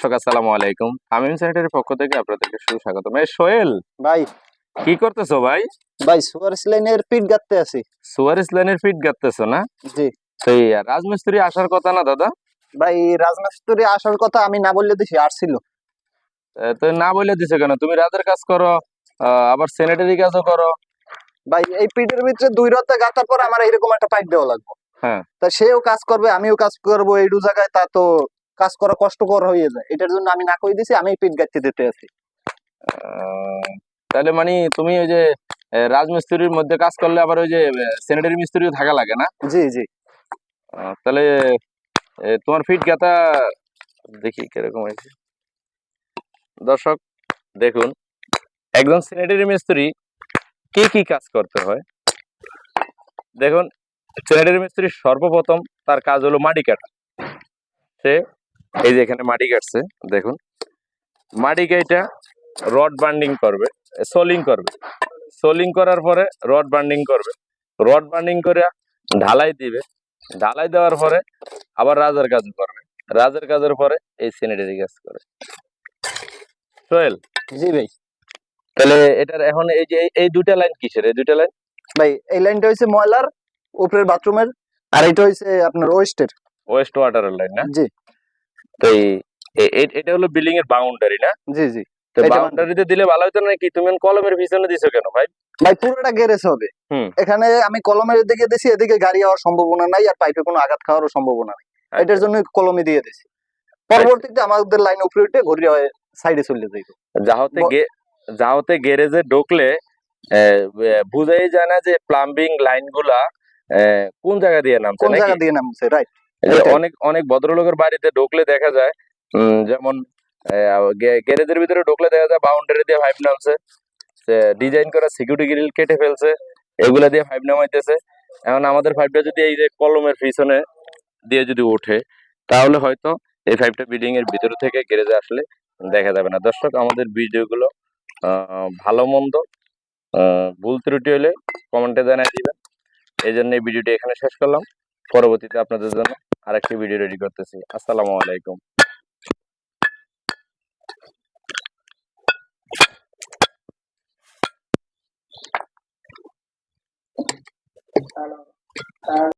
দর্শক আসসালামু আলাইকুম। স্যানিটারির পক্ষ থেকে আপনাদেরকে সুস্বাগতম। এই সোহেল ভাই। কি করতেছো ভাই? ভাই সুপার লাইনের পিট গাঁততে আছি। সুয়ারিস লাইনের ফিট গাঁততেছো না? জি। সেই রাজমিস্ত্রি আসার কথা না দাদা? ভাই রাজমিস্ত্রি আসার কথা আমি না বললে দিছি আসছিল তো না বলে দিছো কেন? তুমি রাতের কাজ করো আবার স্যানিটারি কাজও করো। ভাই এই পিটের ভিতরে দুই রাতে গাঁথার পর আমার এরকম একটা পাইপ দেওয়া লাগবে। হ্যাঁ। তা সেও কাজ করবে আমিও কাজ করব এই দু জায়গায় তা তো কাজ করা কষ্টকর হয়ে যায়। এটার জন্য আমি না কই দিছি আমি পিট গাঁথতে দিতে আছি। তাহলে মানে তুমি ওই যে রাজমিস্ত্রির মধ্যে কাজ করলে আবার ওই যে স্যানিটারি মিস্ত্রিও থাকা লাগে না? জি জি। তাহলে তোমার ফিট গাতা দেখি কীরকম হয়েছে। দর্শক দেখুন একজন স্যানিটারি মিস্ত্রি কি কি কাজ করতে হয়? দেখুন স্যানিটারি মিস্ত্রি সর্বপ্রথম তার কাজ হলো মাটি কাটা। সে এই যে এখানে মাটি কাটছে দেখুন। মাটি কাটা রড বান্ডিং করবে সোলিং করবে। সোলিং করার পরে রড বান্ডিং করবে। রড বান্ডিং করে ঢালাই দিবে। ঢালাই দেওয়ার পরে আবার রাজার কাজ করবে। রাজার কাজের পরে এই স্যানিটারি কাজ করে। সোহেল? জি ভাই। তাহলে এটার এখন এই যে এই- দুটা লাইন কিসের? এই দুটা লাইন ভাই এই লাইনটা হচ্ছে ময়লার উপরের বাথরুমের আর এটা হচ্ছে আপনার ওয়েস্টের ওয়েস্ট ওয়াটারের লাইন না? জি। তো এটা হলো বিল্ডিং এর বাউন্ডারি না? জি জি। তো বাউন্ডারিতে দিলে ভালো হতো নাকি তুমি কলমের পিছনে দিছো কেন ভাই? ভাই পুরোটা গ্যারেজ হবে। এখানে আমি কলমের দিকে দিছি এদিকে গাড়ি হওয়ার সম্ভাবনা নাই আর পাইপে কোনো আঘাত খাওয়ারও সম্ভাবনা নাই। এটার জন্য কলমে দিয়ে দিছি। পরবর্তীতে আমাদের লাইন উপরে উঠে ঘুরে সাইডে চলে যাইব। যাহতে গে যাহতে গ্যারেজে ঢুকলে বুঝাই যায় না যে প্লাম্বিং লাইনগুলা আহ, কোন জায়গা দিয়ে নামছে কোন জায়গা দিয়ে নামছে রাইট। অনেক অনেক ভদ্রলোকের বাড়িতে ঢুকলে দেখা যায় যেমন গ্যারেজের ভিতরে ঢুকলে দেখা যায় বাউন্ডারি দিয়ে পাইপ নামছে। ডিজাইন করা সিকিউরিটি গ্রিল কেটে ফেলছে এগুলা দিয়ে পাইপ নামাইতেছে। এখন আমাদের পাইপটা যদি এই যে কলমের পিছনে দিয়ে যদি ওঠে তাহলে হয়তো এই পাইপটা বিল্ডিং এর ভিতর থেকে গ্যারেজে আসলে দেখা যাবে না। দর্শক আমাদের ভিডিওগুলো আহ, ভালো মন্দ ভুল ত্রুটি হলে কমেন্টে জানিয়ে দিবেন। এই জন্য এই ভিডিওটি এখানে শেষ করলাম। পরবর্তীতে আপনাদের জন্য আরেকটি ভিডিও রেডি করতেছি। আসসালামু আলাইকুম।